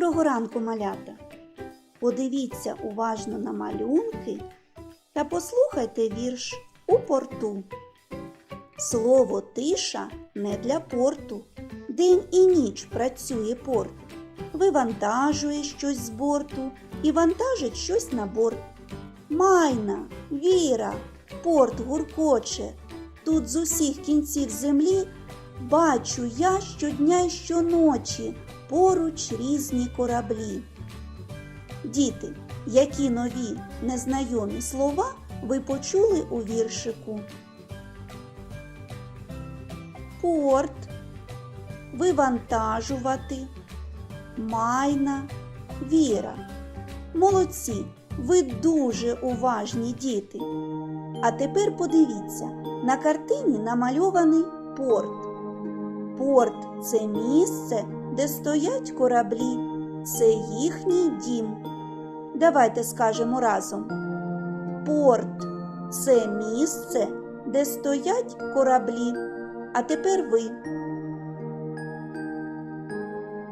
Доброго ранку, малята! Подивіться уважно на малюнки та послухайте вірш у порту. Слово тиша не для порту. День і ніч працює порт. Вивантажує щось з борту і вантажить щось на борт. Майна, віра, порт гуркоче. Тут з усіх кінців землі бачу я щодня й щоночі поруч різні кораблі. Діти, які нові незнайомі слова ви почули у віршику? Порт, вивантажувати, майна, віра. Молодці, ви дуже уважні діти. А тепер подивіться, на картині намальований порт. Порт це місце, де стоять кораблі, це їхній дім. Давайте скажемо разом. Порт це місце, де стоять кораблі. А тепер ви.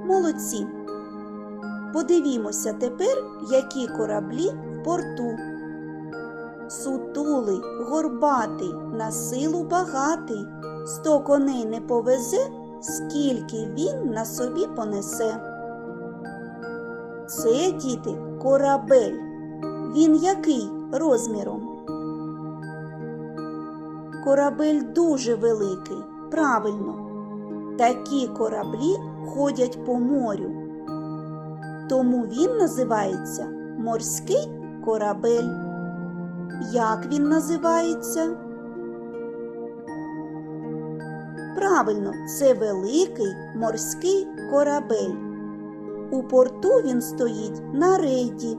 Молодці. Подивімося тепер, які кораблі в порту. Сутулий, горбатий, на силу багатий, сто коней не повезе, скільки він на собі понесе. Це, діти, корабель. Він який розміром? Корабель дуже великий, правильно. Такі кораблі ходять по морю. Тому він називається морський корабель. Як він називається? Правильно, це великий морський корабель. У порту він стоїть на рейді.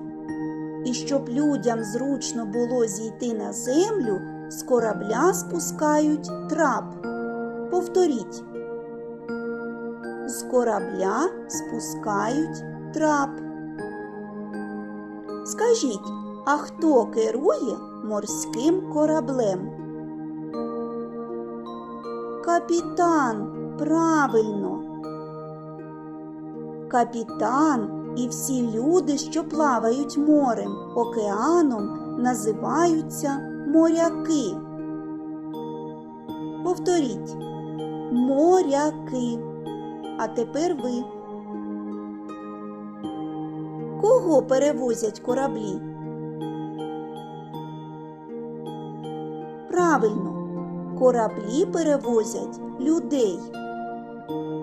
І щоб людям зручно було зійти на землю, з корабля спускають трап. Повторіть. З корабля спускають трап. Скажіть, а хто керує морським кораблем? Капітан, правильно. Капітан і всі люди, що плавають морем, океаном, називаються моряки. Повторіть моряки. А тепер ви. Кого перевозять кораблі? Правильно, кораблі перевозять людей.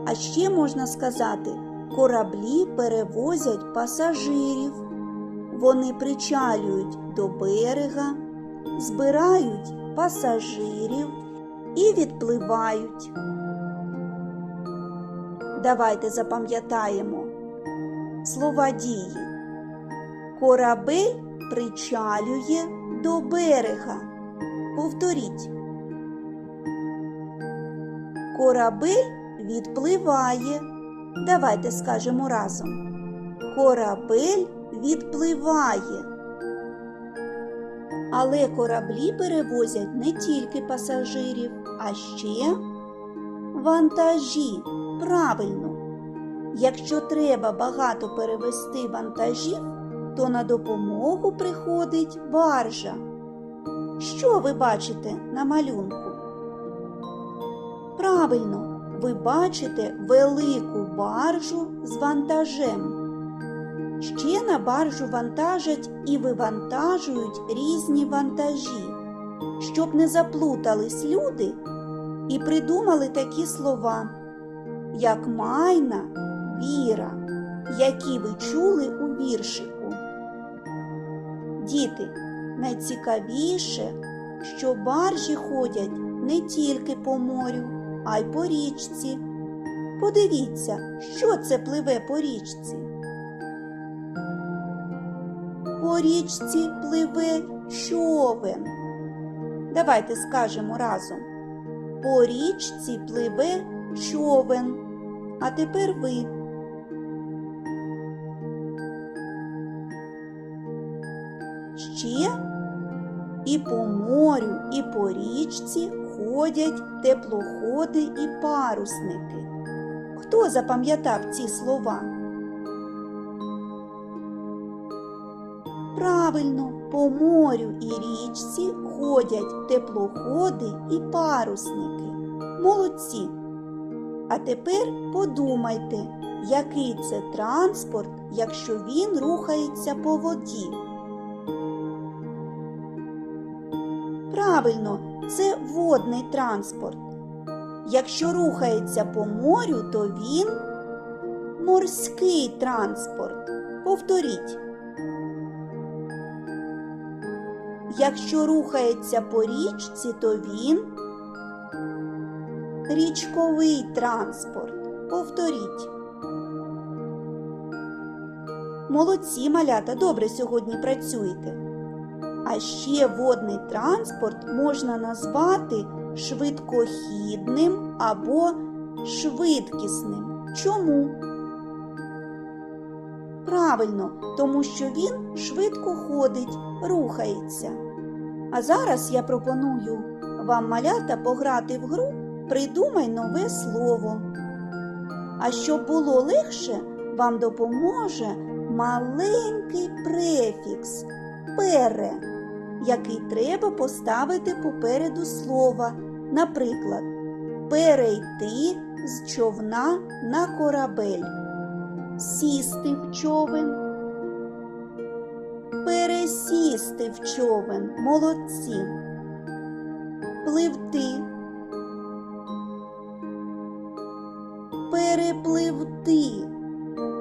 А ще можна сказати, кораблі перевозять пасажирів. Вони причалюють до берега, збирають пасажирів і відпливають. Давайте запам'ятаємо слова дії. Корабель причалює до берега. Повторіть. Корабель відпливає. Давайте скажемо разом. Корабель відпливає. Але кораблі перевозять не тільки пасажирів, а ще вантажі. Правильно. Якщо треба багато перевезти вантажів, то на допомогу приходить баржа. Що ви бачите на малюнку? Правильно, ви бачите велику баржу з вантажем. Ще на баржу вантажать і вивантажують різні вантажі, щоб не заплутались люди і придумали такі слова, як майна, віра, які ви чули у віршику. Діти, найцікавіше, що баржі ходять не тільки по морю, а й по річці. Подивіться, що це пливе по річці. По річці пливе човен. Давайте скажемо разом. По річці пливе човен. А тепер ви. Ще і по морю, і по річці ходять теплоходи і парусники. Хто запам'ятав ці слова? Правильно, по морю і річці ходять теплоходи і парусники. Молодці. А тепер подумайте, який це транспорт, якщо він рухається по воді. Правильно, це водний транспорт. Якщо рухається по морю, то він морський транспорт. Повторіть. Якщо рухається по річці, то він річковий транспорт. Повторіть. Молодці, малята, добре сьогодні працюєте. А ще водний транспорт можна назвати швидкохідним або швидкісним. Чому? Правильно, тому що він швидко ходить, рухається. А зараз я пропоную вам малята пограти в гру Придумай нове слово. А щоб було легше, вам допоможе маленький префікс пере, який треба поставити попереду слова. Наприклад, перейти з човна на корабель, сісти в човен, пересісти в човен, молодці, пливти, перепливти,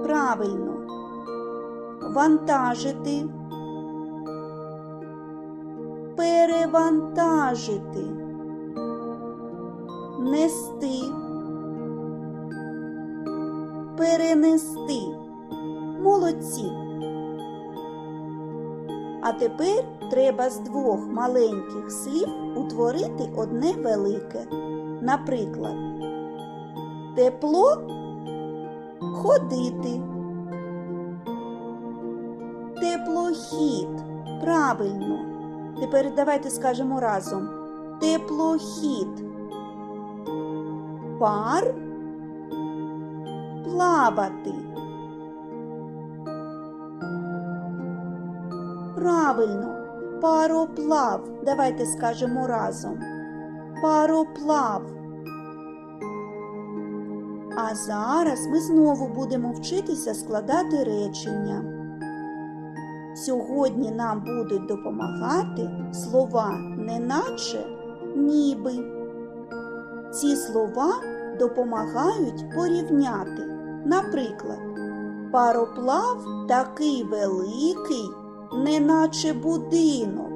правильно, вантажити, перевантажити, нести, перенести. Молодці. А тепер треба з двох маленьких слів утворити одне велике. Наприклад, тепло ходити. Теплохід. Правильно. Тепер давайте скажемо разом. Теплохід. Пар плавати. Правильно, пароплав. Давайте скажемо разом. Пароплав. А зараз ми знову будемо вчитися складати речення. Сьогодні нам будуть допомагати слова неначе ніби. Ці слова допомагають порівняти. Наприклад, пароплав такий великий, неначе будинок.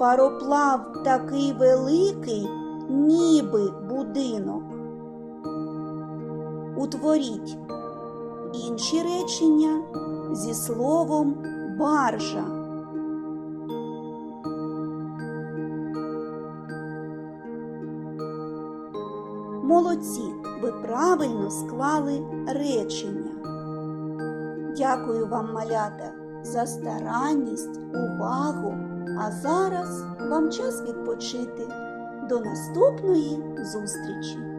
Пароплав такий великий, ніби будинок. Утворіть інші речення зі словом баржа. Молодці, ви правильно склали речення. Дякую вам, малята, за старанність, увагу. А зараз вам час відпочити. До наступної зустрічі!